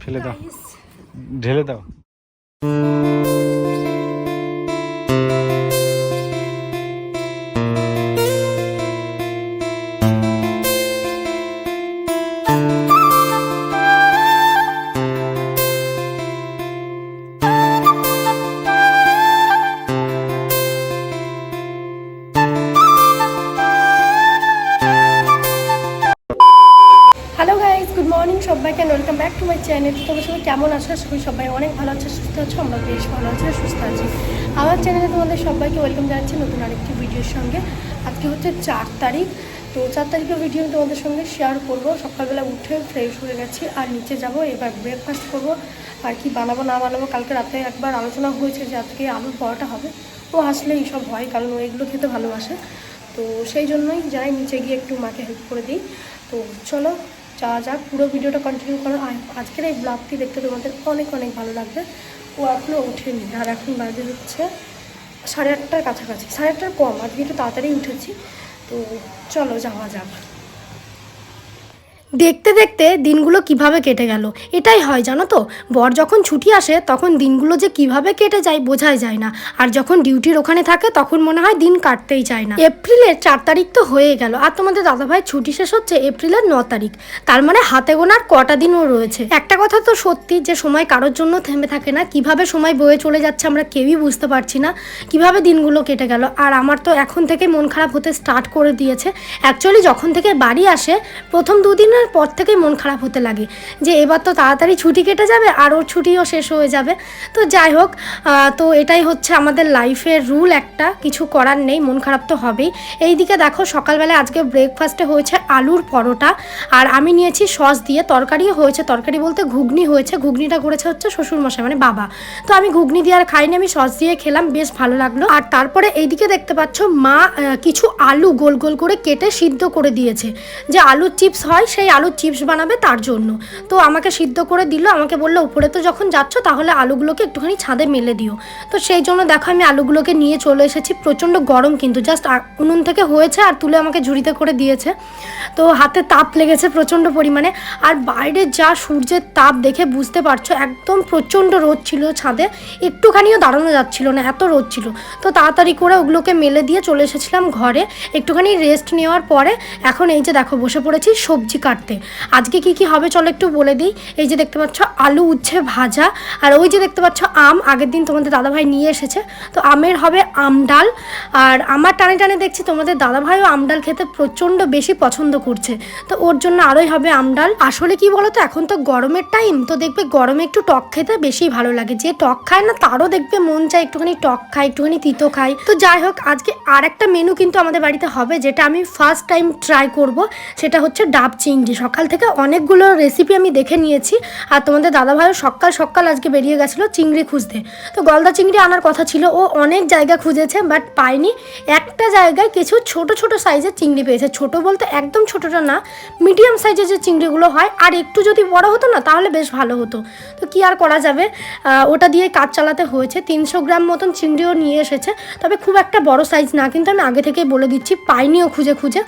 ফেলে দাও। ঢেলে দাও। সবাইকে welcome back to my channel তোমার সবাই কেমন আছো? করি সবাই অনেক ভালো আছে, সুস্থ আছো, আমরা বেশ ভালো আছি সুস্থ আছি। আমার চ্যানেলে তোমাদের সবাইকে ওয়েলকাম জানাচ্ছি নতুন আরেকটি ভিডিওর সঙ্গে। আজকে হচ্ছে চার তারিখ। তো চার তারিখের ভিডিও আমি তোমাদের সঙ্গে শেয়ার করব। সকালবেলা উঠে ফ্রেশ হয়ে গেছি আর নিচে যাব, এবার ব্রেকফাস্ট করব। আর কি বানাবো, না বানাবো, কালকে রাতে একবার আলোচনা হয়েছে যে আজকে আলুর পরোটা হবে। ও আসলে এইসব হয়, কারণ ও এগুলো খেতে ভালোবাসে। তো সেই জন্যই যাই নিচে গিয়ে একটু মাকে হেল্প করে দিই। তো চলো যাওয়া যাক পুরো ভিডিওটা কন্টিনিউ করো আজকের এই ব্লগটি দেখতে তোমাদের অনেক অনেক ভালো লাগবে। ও এখনও ওঠেনি, আর এখন বাজে হচ্ছে সাড়ে আটটার কাছাকাছি, সাড়ে আটটার কম, আজকে একটু তাড়াতাড়ি উঠেছি। তো চলো, যাওয়া যাক। দেখতে দেখতে দিনগুলো কীভাবে কেটে গেল? এটাই হয়, জানো তো? বর যখন ছুটি আসে, তখন দিনগুলো যে কীভাবে কেটে যায় বোঝাই যায় না। আর যখন ডিউটির ওখানে থাকে, তখন মনে হয় দিন কাটতেই চায় না। এপ্রিলের চার তারিখ তো হয়ে গেল, আর তোমাদের দাদাভাই ছুটি শেষ হচ্ছে এপ্রিলের ন তারিখ। তার মানে হাতে গোনার কটা দিনও রয়েছে। একটা কথা তো সত্যি, যে সময় কারোর জন্য থেমে থাকে না, কীভাবে সময় বয়ে চলে যাচ্ছে আমরা কেউই বুঝতে পারছি না, কীভাবে দিনগুলো কেটে গেল। আর আমার তো এখন থেকে মন খারাপ হতে স্টার্ট করে দিয়েছে। অ্যাকচুয়ালি যখন থেকে বাড়ি আসে, প্রথম দুদিনের পর থেকেই মন খারাপ হতে লাগে যে এবার তো তাড়াতাড়ি ছুটি কেটে যাবে আর ওর ছুটিও শেষ হয়ে যাবে। তো যাই হোক তো এটাই হচ্ছে আমাদের লাইফের রুল, একটা কিছু করার নেই, মন খারাপ তো হবেই। এইদিকে দেখো সকালবেলা আজকে ব্রেকফাস্টে হয়েছে আলুর পরোটা, আর আমি নিয়েছি সস দিয়ে, তরকারিও হয়েছে, তরকারি বলতে ঘুগনি হয়েছে, ঘুগনিটা করেছে হচ্ছে শ্বশুরমশাই মানে বাবা। তো আমি ঘুগনি দিয়ে আর খাইনি, আমি সস দিয়ে খেলাম, বেশ ভালো লাগল। আর তারপরে এইদিকে দেখতে পাচ্ছ, মা কিছু আলু গোল গোল করে কেটে সিদ্ধ করে দিয়েছে। যে আলুর চিপস হয়, সেই আলুর চিপস বানাবে তার জন্য। তো আমাকে সিদ্ধ করে দিল, আমাকে বলল, উপরে তো যখন যাচ্ছ, তাহলে আলুগুলোকে একটুখানি ছাদে মেলে দিও। তো সেই জন্য দেখো আমি আলুগুলোকে নিয়ে চলে এসেছি, প্রচণ্ড গরম কিন্তু জাস্ট উনুন থেকে হয়েছে আর তুলে আমাকে ঝুড়িতে করে দিয়েছে। তো হাতে তাপ লেগেছে প্রচণ্ড পরিমাণে। আর বাইরে যা সূর্যের তাপ দেখে বুঝতে পারছ, একদম প্রচণ্ড রোদ ছিল ছাদে। একটুখানিও দাঁড়ানো যাচ্ছিল না, এত রোদ ছিল। তো তাড়াতাড়ি করে ওগুলোকে মেলে দিয়ে চলে এসেছিলাম ঘরে। একটুখানি রেস্ট নেওয়ার পরে, এখন এই যে দেখো বসে পড়েছি সবজি কাটতে আজকে কি কি হবে চলো একটু বলে দিই। এই যে দেখতে পাচ্ছ আলু উচ্ছে ভাজা। আর ওই যে দেখতে পাচ্ছ আম, আগের দিন তোমাদের দাদাভাই নিয়ে এসেছে। তো আমের হবে আম ডাল। আর আমার টানে টানে দেখছি তোমাদের দাদাভাইও আম ডাল খেতে প্রচণ্ড বেশি পছন্দ করছে। তো ওর জন্য আরোই হবে আম ডাল। আসলে কি বলতো, এখন তো গরমের টাইম তো দেখবে গরমে একটু টক খেতে বেশি ভালো লাগে। যে টক খায় না, তারও দেখবে মন চায় একটুখানি টক খায়, একটুখানি তিতো খায়। তো যাই হোক, আজকে আর একটা মেনু কিন্তু আমাদের বাড়িতে হবে, যেটা আমি ফার্স্ট টাইম ট্রাই করব। সেটা হচ্ছে ডাব চিংড়ি। সকাল থেকে অনেকগুলো রেসিপি আমি দেখে নিয়েছি। আর তোমাদের দাদাভাইও সকাল সকাল আজকে বেরিয়ে গেছিল চিংড়ি খুঁজতে। তো গলদা চিংড়ি আনার কথা ছিল, ও অনেক জায়গা খুঁজেছে বাট পায়নি। একটা জায়গায় কিছু ছোট ছোট সাইজের চিংড়ি পেয়েছে। ছোট বলতে একদম ছোটটা না মিডিয়াম সাইজের যে চিংড়িগুলো হয়, আর একটু যদি বড় হতো না, তাহলে বেশ ভালো হতো। তো কি আর করা যাবে? ওটা দিয়ে কাজ চালাতে হয়েছে। তিনশো গ্রাম মতন চিংড়িও নিয়ে এসেছে। তবে খুব একটা বড় সাইজ না, কিন্তু আমি আগে থেকেই বলে দিচ্ছি পাইনিও খুঁজে খুঁজে।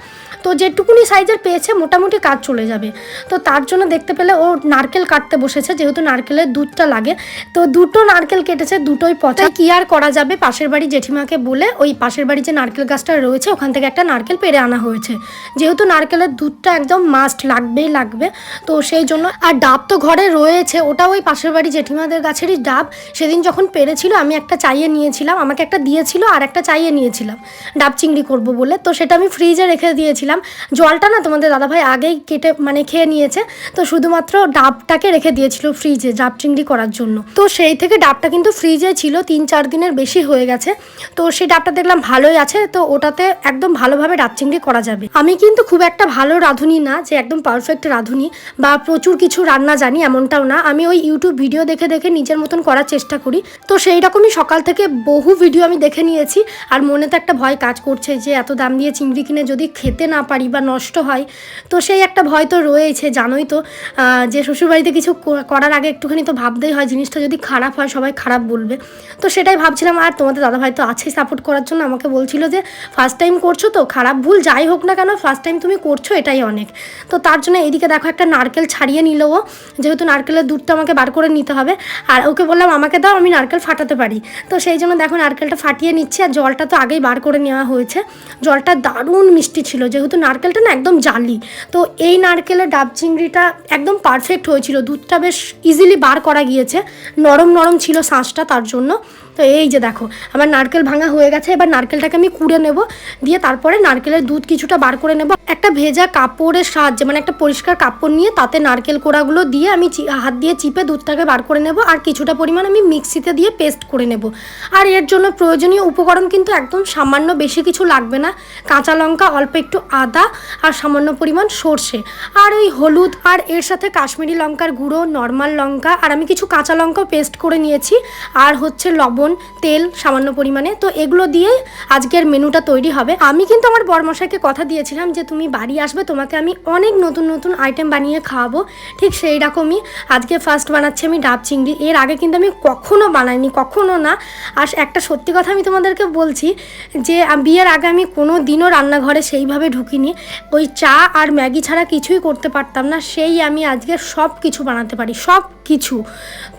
তো যেটুকুনি সাইজের পেয়েছে, মোটামুটি কাজ চলে যাবে। তো তার জন্য দেখতে পেলে ও নারকেল কাটতে বসেছে, যেহেতু নারকেলের দুধটা লাগে। তো দুটো নারকেল কেটেছে, দুটোই পচা। কি আর করা যাবে? পাশের বাড়ি জেঠিমাকে বলে ওই পাশের বাড়ি যে নারকেল গাছটা রয়েছে, ওখান থেকে একটা নারকেল পেরে আনা হয়েছে। যেহেতু নারকেলের দুধটা একদম মাস্ট লাগবেই লাগবে। তো সেই জন্য আর ডাব তো ঘরে রয়েছে ওটা ওই পাশের বাড়ি জেঠিমাদের গাছেরই ডাব। সেদিন যখন পেরেছিল, আমি একটা চাইয়ে নিয়েছিলাম, আমাকে একটা দিয়েছিল আর একটা চাইয়ে নিয়েছিলাম। ডাব চিংড়ি করব বলে, তো সেটা আমি ফ্রিজে রেখে দিয়েছিলাম। জলটা না তোমাদের দাদাভাই আগেই কেটে মানে খেয়ে নিয়েছে। তো শুধুমাত্র ডাবটাকে রেখে দিয়েছিল ফ্রিজে ডাব চিংড়ি করার জন্য। তো সেই থেকে ডাবটা কিন্তু ফ্রিজে ছিল, তিন চার দিনের বেশি হয়ে গেছে। তো সেই ডাবটা দেখলাম ভালোই আছে, তো ওটাতে একদম ভালোভাবে ডাব চিংড়ি করা যাবে। আমি কিন্তু খুব একটা ভালো রাঁধুনি না, যে একদম পারফেক্ট রাঁধুনি, বা প্রচুর কিছু রান্না জানি এমনটাও না। আমি ওই ইউটিউব ভিডিও দেখে দেখে নিজের মতন করার চেষ্টা করি। তো সেই রকমই সকাল থেকে বহু ভিডিও আমি দেখে নিয়েছি, আর মনে তো একটা ভয় কাজ করছে যে এত দাম দিয়ে চিংড়ি কিনে যদি খেতে না না পারি বা নষ্ট হয়, তো সেই একটা ভয় তো রয়েছে, জানোই তো। যে শ্বশুরবাড়িতে কিছু করার আগে একটুখানি তো ভাবতেই হয়, জিনিসটা যদি খারাপ হয়, সবাই খারাপ বলবে। তো সেটাই ভাবছিলাম, আর তোমাদের দাদাভাই তো আছেই সাপোর্ট করার জন্য, আমাকে বলছিল যে ফার্স্ট টাইম করছ তো, খারাপ ভুল, যাই হোক না কেন ফার্স্ট টাইম তুমি করছ, এটাই অনেক। তো তার জন্য এইদিকে দেখো একটা নারকেল ছাড়িয়ে নিল ও, যেহেতু নারকেলের দুধটা আমাকে বার করে নিতে হবে, আর ওকে বললাম, আমাকে দাও, আমি নারকেল ফাটাতে পারি। তো সেই জন্য দেখো নারকেলটা ফাটিয়ে নিচ্ছি, আর জলটা তো আগেই বার করে নেওয়া হয়েছে। জলটা দারুণ মিষ্টি ছিল, যেহেতু নারকেলটা না একদম জালি, তো এই নারকেলের ডাব চিংড়িটা একদম পারফেক্ট হয়েছিল। দুধটা বেশ ইজিলি বার করা গিয়েছে। নরম নরম ছিল শাঁসটা তার জন্য। তো এই যে দেখো, আমার নারকেল ভাঙা হয়ে গেছে, এবার নারকেলটাকে আমি কুড়ে নেব, দিয়ে তারপরে নারকেলের দুধ কিছুটা বার করে নেব। একটা ভেজা কাপড়ের সাহায্যে মানে একটা পরিষ্কার কাপড় নিয়ে তাতে নারকেল কোড়াগুলো দিয়ে আমি হাত দিয়ে চিপে দুধটাকে বার করে নেব, আর কিছুটা পরিমাণ আমি মিক্সিতে দিয়ে পেস্ট করে নেব। আর এর জন্য প্রয়োজনীয় উপকরণ কিন্তু একদম সামান্য বেশি কিছু লাগবে না, কাঁচা লঙ্কা, অল্প একটু আদা, আর সামান্য পরিমাণ সর্ষে। আর ওই হলুদ, আর এর সাথে কাশ্মীরি লঙ্কার গুঁড়ো, নর্মাল লঙ্কা, আর আমি কিছু কাঁচা লঙ্কাও পেস্ট করে নিয়েছি। আর হচ্ছে লবণ, তেল সামান্য পরিমাণে। তো এগুলো দিয়ে আজকের মেনুটা তৈরি হবে। আমি কিন্তু আমার বরমশাইকে কথা দিয়েছিলাম যে, তুমি বাড়ি আসবে, তোমাকে আমি অনেক নতুন নতুন আইটেম বানিয়ে খাওয়াবো। ঠিক সেই রকমই আজকে ফার্স্ট বানাচ্ছি আমি ডাব চিংড়ি। এর আগে কিন্তু আমি কখনো বানাইনি, কখনো না। আর একটা সত্যি কথা আমি তোমাদেরকে বলছি যে বিয়ের আগে আমি কোনো দিনও রান্নাঘরে সেইভাবে ঢুকিনি। ওই চা আর ম্যাগি ছাড়া কিছুই করতে পারতাম না। সেই আমি আজকে সব কিছু বানাতে পারি সব কিছু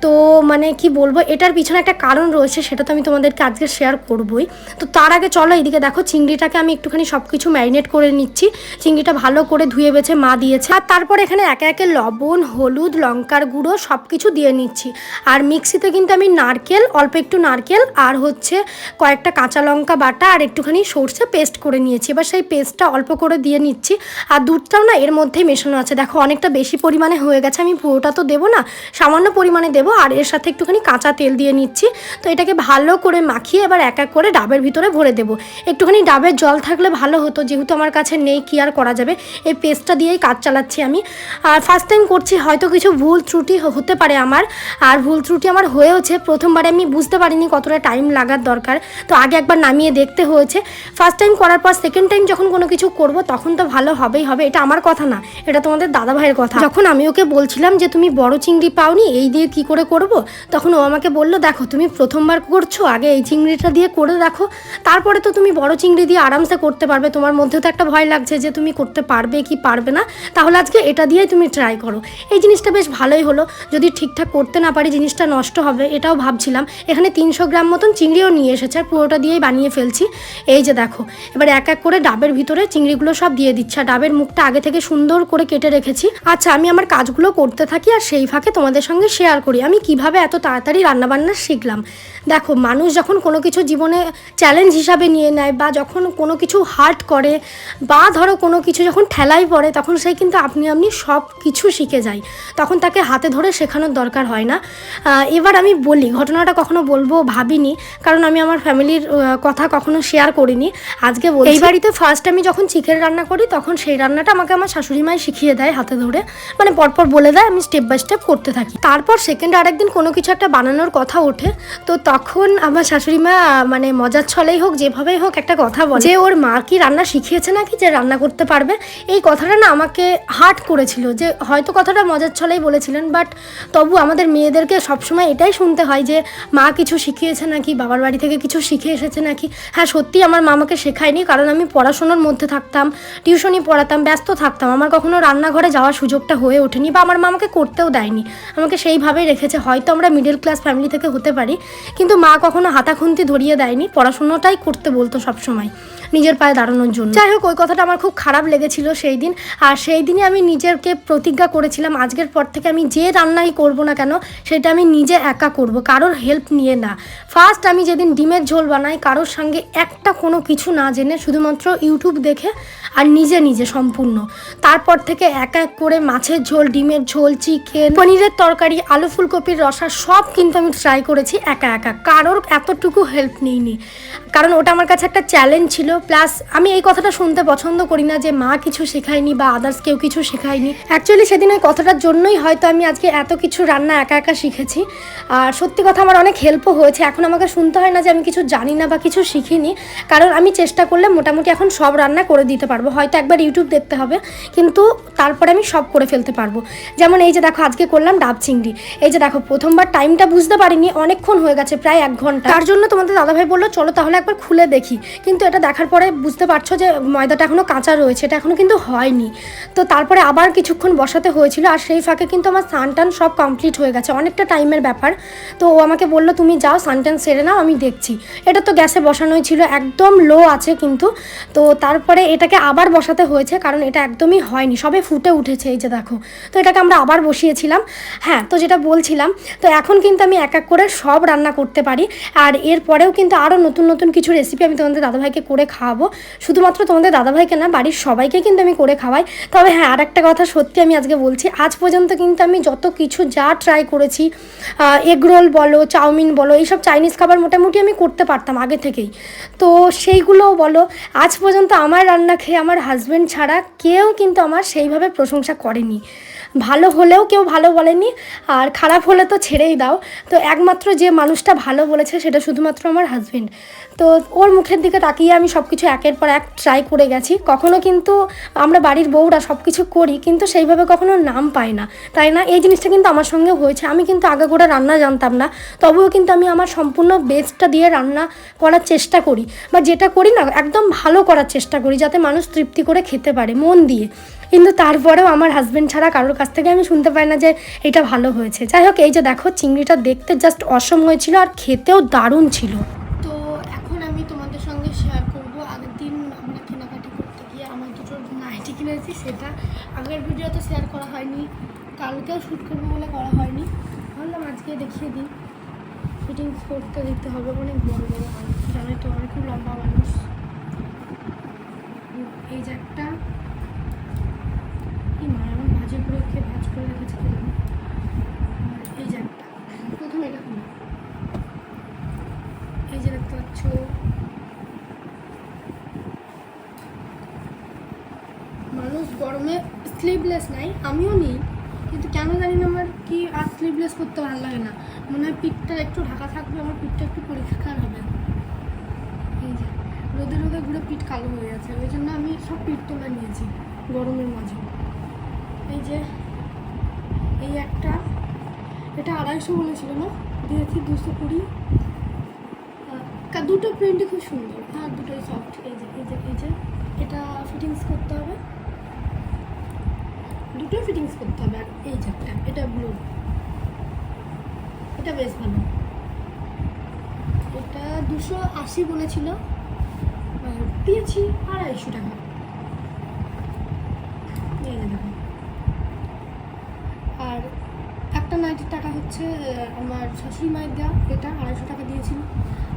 তো মানে কি বলব, এটার পিছনে একটা কারণ রয়েছে সেটা তো আমি তোমাদেরকে আজকে শেয়ার করবই। তো তার আগে চলো এদিকে দেখো, চিংড়িটাকে আমি একটুখানি সব কিছু ম্যারিনেট করে নিচ্ছি। চিংড়িটা ভালো করে ধুয়ে বেছে মা দিয়েছে। আর তারপর এখানে একে একে লবণ, হলুদ, লঙ্কার গুঁড়ো সব কিছু দিয়ে নিচ্ছি। আর মিক্সিতে কিন্তু আমি নারকেল, অল্প একটু নারকেল আর হচ্ছে কয়েকটা কাঁচা লঙ্কা বাটা আর একটুখানি সর্ষে পেস্ট করে নিয়েছি। এবার সেই পেস্টটা অল্প করে দিয়ে নিচ্ছি। আর দুধটাও না এর মধ্যেই মেশানো আছে। দেখো, অনেকটা বেশি পরিমাণে হয়ে গেছে। আমি পুরোটা তো দেবো না, সামান্য পরিমাণে দেবো। আর এর সাথে একটুখানি কাঁচা তেল দিয়ে নিচ্ছি। তো এটাকে ভালো করে মাখিয়ে এবার এক এক করে ডাবের ভিতরে ভরে দেবো। একটুখানি ডাবের জল থাকলে ভালো হতো, যেহেতু আমার কাছে নেই, কি আর করা যাবে? এই পেস্টটা দিয়েই কাজ চালাচ্ছি আমি। আর ফার্স্ট টাইম করছি, হয়তো কিছু ভুল ত্রুটি হতে পারে আমার। আর ভুল ত্রুটি আমার হয়েওছে, প্রথমবারে আমি বুঝতে পারিনি কতটা টাইম লাগার দরকার। তো আগে একবার নামিয়ে দেখতে হয়েছে। ফার্স্ট টাইম করার পর সেকেন্ড টাইম যখন কোনো কিছু করব, তখন তো ভালো হবেই হবে, এটা আমার কথা না, এটা তোমাদের দাদা ভাইয়ের কথা। যখন আমি ওকে বলছিলাম যে, তুমি বড় চিংড়ি পাওনি, এই দিয়ে কি করে করব? তখন ও আমাকে বলল, দেখো, তুমি প্রথমবার করছ? আগে এই চিংড়িটা দিয়ে করে দেখো তারপরে তো তুমি বড় চিংড়ি দিয়ে আরামসে করতে পারবে। তোমার মধ্যে তো একটা ভয় লাগছে যে তুমি করতে পারবে কি পারবে না। তাহলে আজকে এটা দিয়েই তুমি ট্রাই করো। এই জিনিসটা বেশ ভালোই হলো। যদি ঠিকঠাক করতে না পারি, জিনিসটা নষ্ট হবে, এটাও ভাবছিলাম। এখানে তিনশো গ্রাম মতন চিংড়িও নিয়ে এসেছে, আর পুরোটা দিয়েই বানিয়ে ফেলছি। এই যে দেখো, এবার এক এক করে ডাবের ভিতরে চিংড়িগুলো সব দিয়ে দিচ্ছে। ডাবের মুখটা আগে থেকে সুন্দর করে কেটে রেখেছি। আচ্ছা আমি আমার কাজগুলো করতে থাকি, আর সেই ফাঁকে তোমাদের সঙ্গে শেয়ার করি। আমি কীভাবে এত তাড়াতাড়ি রান্নাবান্না শিখলাম? দেখো, মানুষ যখন কোনো কিছু জীবনে চ্যালেঞ্জ হিসাবে নিয়ে নেয় বা যখন কোনো কিছু হার্ট করে বা ধরো কোনো কিছু যখন ঠেলাই পড়ে, তখন সেই কিন্তু আপনি আপনি সব কিছু শিখে যায়। তখন তাকে হাতে ধরে শেখানোর দরকার হয় না। এবার আমি বলি, ঘটনাটা কখনো বলব ভাবিনি, কারণ আমি আমার ফ্যামিলির কথা কখনো শেয়ার করিনি। আজকে বলি এই বাড়িতে ফার্স্ট আমি যখন চিকেন রান্না করি, তখন সেই রান্নাটা আমাকে আমার শাশুড়ি মাই শিখিয়ে দেয় হাতে ধরে। মানে পরপর বলে দেয়, আমি স্টেপ বাই স্টেপ করতে থাকি। তারপর সেকেন্ড আরেকদিন কোনো কিছু একটা বানানোর কথা ওঠে। তো তখন আমার শাশুড়ি মা মানে মজার ছলেই হোক, যেভাবেই হোক একটা কথা বলে। যে ওর মা কি রান্না শিখিয়েছে নাকি? যে রান্না করতে পারবে? এই কথাটা না আমাকে হার্ট করেছিল যে হয়তো কথাটা মজার ছলেই বলেছিলেন, বাট তবু আমাদের মেয়েদেরকে সবসময় এটাই শুনতে হয় যে মা কিছু শিখিয়েছে নাকি, বাবার বাড়ি থেকে কিছু শিখে এসেছে নাকি? হ্যাঁ সত্যি আমার মা আমাকে শেখায়নি, কারণ আমি পড়াশোনার মধ্যে থাকতাম টিউশনি পড়াতাম, ব্যস্ত থাকতাম। আমার কখনো রান্নাঘরে যাওয়ার সুযোগটা হয়ে ওঠেনি বা আমার মা আমাকে করতেও দেয়নি। আমাকে সেইভাবেই রেখেছে। হয়তো আমরা মিডল ক্লাস ফ্যামিলি থেকে হতে পারি, কিন্তু মা কখনো হাতা খুন্তি ধরিয়ে দেয়নি পড়াশোনাটাই করতে বলতো সবসময়। নিজের পায়ে দাঁড়ানোর জন্য। যাই হোক, ওই কথাটা আমার খুব খারাপ লেগেছিল সেই দিন আর সেই দিনই আমি নিজেকে প্রতিজ্ঞা করেছিলাম, আজকের পর থেকে আমি যে রান্নাই করব না কেন, সেটা আমি নিজে একা করব, কারোর হেল্প নিয়ে না। ফার্স্ট আমি যেদিন ডিমের ঝোল বানাই, কারোর সঙ্গে একটা কোনো কিছু না জেনে, শুধুমাত্র ইউটিউব দেখে আর নিজে নিজে সম্পূর্ণ। তারপর থেকে এক এক করে মাছের ঝোল, ডিমের ঝোল চিকেন পনিরের তরকারি, আলু ফুলকপির রসা, সব কিন্তু আমি ট্রাই করেছি একা একা। কারোর এতটুকু হেল্প নিইনি। কারণ ওটা আমার কাছে একটা চ্যালেঞ্জ ছিল প্লাস আমি এই কথাটা শুনতে পছন্দ করি না যে মা কিছু শেখায়নি বা আদার্স কেউ কিছু শেখায়নি। অ্যাকচুয়ালি সেদিন ওই কথাটার জন্যই হয়তো আমি আজকে এত কিছু রান্না একা একা শিখেছি। আর সত্যি কথা আমার অনেক হেল্পও হয়েছে। এখন আমাকে শুনতে হয় না যে আমি কিছু জানি না বা কিছু শিখিনি। কারণ আমি চেষ্টা করলে মোটামুটি এখন সব রান্না করে দিতে পারব। হয়তো একবার ইউটিউব দেখতে হবে, কিন্তু তারপরে আমি সব করে ফেলতে পারব। যেমন এই যে দেখো, আজকে করলাম ডাব চিংড়ি। এই যে দেখো, প্রথমবার টাইমটা বুঝতে পারিনি। অনেকক্ষণ হয়ে গেছে, প্রায় এক ঘণ্টা। তার জন্য তোমাদের দাদাভাই বলল, চলো তাহলে একবার খুলে দেখি। কিন্তু এটা দেখার পরে বুঝতে পারছ যে ময়দাটা এখনও কাঁচা রয়েছে, এটা এখনও কিন্তু হয়নি। তো তারপরে আবার কিছুক্ষণ বসাতে হয়েছিল আর সেই ফাঁকে কিন্তু আমার স্নান টান সব কমপ্লিট হয়ে গেছে। অনেকটা টাইমের ব্যাপার। তো ও আমাকে বলল, তুমি যাও, স্নান টান সেরে নাও, আমি দেখছি। এটা তো গ্যাসে বসানোই ছিল, একদম লো আছে কিন্তু। তো তারপরে এটাকে আবার বসাতে হয়েছে, কারণ এটা একদমই হয়নি, সবে ফুটে উঠেছে এই যে দেখো। তো এটাকে আমরা আবার বসিয়েছিলাম। হ্যাঁ তো যেটা বলছিলাম, তো এখন কিন্তু আমি এক এক করে সব রান্না করতে পারি। আর এরপরেও কিন্তু আরও নতুন নতুন কিছু রেসিপি আমি তোমাদের দাদাভাইকে করে খাওয়াবো শুধুমাত্র তোমাদের দাদাভাইকে না, বাড়ির সবাইকে কিন্তু আমি করে খাওয়াই। তবে হ্যাঁ আর একটা কথা সত্যি আমি আজকে বলছি, আজ পর্যন্ত কিন্তু আমি যত কিছু যা ট্রাই করেছি এগ রোল বলো, চাউমিন বলো, এইসব চাইনিজ খাবার মোটামুটি আমি করতে পারতাম আগে থেকেই। তো সেইগুলোও বলো, আজ পর্যন্ত আমার রান্না খেয়ে আমার হাজব্যান্ড ছাড়া কেউ কিন্তু আমার সেইভাবে প্রশংসা করেনি। ভালো হলেও কেউ ভালো বলেনি, আর খারাপ হলে তো ছেড়েই দাও। তো একমাত্র যে মানুষটা ভালো বলেছে সেটা শুধুমাত্র আমার হাজবেন্ড তো ওর মুখের দিকে তাকিয়ে আমি সব কিছু একের পর এক ট্রাই করে গেছি। কখনো কিন্তু আমরা বাড়ির বউরা সব কিছু করি, কিন্তু সেইভাবে কখনো নাম পাই না। তাই না? এই জিনিসটা কিন্তু আমার সঙ্গে হয়েছে। আমি কিন্তু আগে করে রান্না জানতাম না। তবুও কিন্তু আমি আমার সম্পূর্ণ বেস্টটা দিয়ে রান্না করার চেষ্টা করি। বা যেটা করি না, একদম ভালো করার চেষ্টা করি যাতে মানুষ তৃপ্তি করে খেতে পারে, মন দিয়ে। কিন্তু তারপরেও আমার হাজব্যান্ড ছাড়া কারোর কাছ থেকে আমি শুনতে পাই না যে এটা ভালো হয়েছে। যাই হোক, এই যে দেখো, চিংড়িটা দেখতে জাস্ট অসম হয়েছিল আর খেতেও দারুণ ছিল। সঙ্গে শেয়ার করব। আগের দিন আমরা কেনাকাটি করতে গিয়ে আমার দুটো নাইটি কিনেছি, সেটা আগের ভিডিও ভিডিওতে শেয়ার করা হয়নি। কালকেও শ্যুট করব বলে করা হয়নি। ভাবলাম আজকে দেখিয়ে দিই। ফিটিংস করতে দিতে হবে অনেক বড় বড় হয় জানোই তো, অনেক লম্বা মানুষ। এই যে একটা। মা আমার ভাজে খেয়ে ভাজ করে রেখেছে খেলাম আর এই যে একটা প্রথমে এটা খুলি এই যে দেখতে পাচ্ছ মানুষ গরমে স্লিভলেস নাই, আমিও নিই, কিন্তু কেন জানি না আমার কি আর স্লিভলেস করতে ভালো লাগে না। মনে হয় পিঠটা একটু ঢাকা থাকবে, আমার পিঠটা একটু পরিষ্কার হবে। এই যে, রোদে রোদে ঘুরে পিঠ কালো হয়ে গেছে, ওই জন্য আমি সব পিঠ তোলা নিয়েছি গরমের মাঝে। এই যে, এই একটা, এটা আড়াইশো বলেছিল না? দিয়েছি দুশো কুড়ি। দুটো প্রিন্টই খুব সুন্দর। হ্যাঁ দুটোই সফট এই যে এই যে এই যে, এটা ফিটিংস করতে হবে। দুটোই ফিটিংস করতে হবে, আর এই একটা এটা ব্লু এটা বেশ ভালো। এটা দুশো আশি বলেছিল দিয়েছি আড়াইশো টাকা। আর একটা নাইটির টাকা হচ্ছে আমার শাশুড়ি মায়ের দেওয়া, এটা আড়াইশো টাকা দিয়েছিল।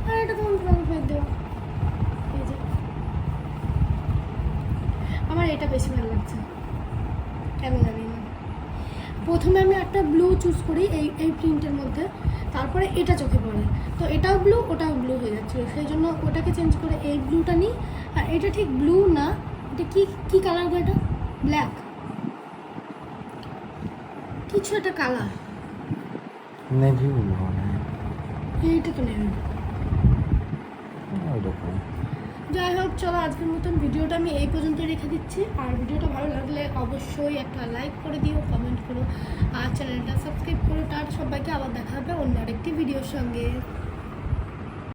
আর এটা তো আমার মায়ের দেওয়া। আমার এটা বেশি ভালো লাগছে। কেন জানি না প্রথমে আমি একটা ব্লু চুজ করি এই এই প্রিন্টের মধ্যে। তারপরে এটা চোখে পড়ে। তো এটাও ব্লু ওটাও ব্লু হয়ে যাচ্ছিল। সেই জন্য ওটাকে চেঞ্জ করে এই ব্লুটা নিই। আর এটা ঠিক ব্লু না এটা কি কি কালার গো এটা? ব্ল্যাক কিছু একটা কালার নেভি হয়। এইটা তো নেই ওইরকম যাই হোক, চলো আজকের মতন ভিডিওটা আমি এই পর্যন্ত রেখে দিচ্ছি। আর ভিডিওটা ভালো লাগলে অবশ্যই একটা লাইক করে দিও কমেন্ট করো, আর চ্যানেলটা সাবস্ক্রাইব করো। তার সবাইকে আবার দেখা হবে অন্য আরেকটি ভিডিওর সঙ্গে।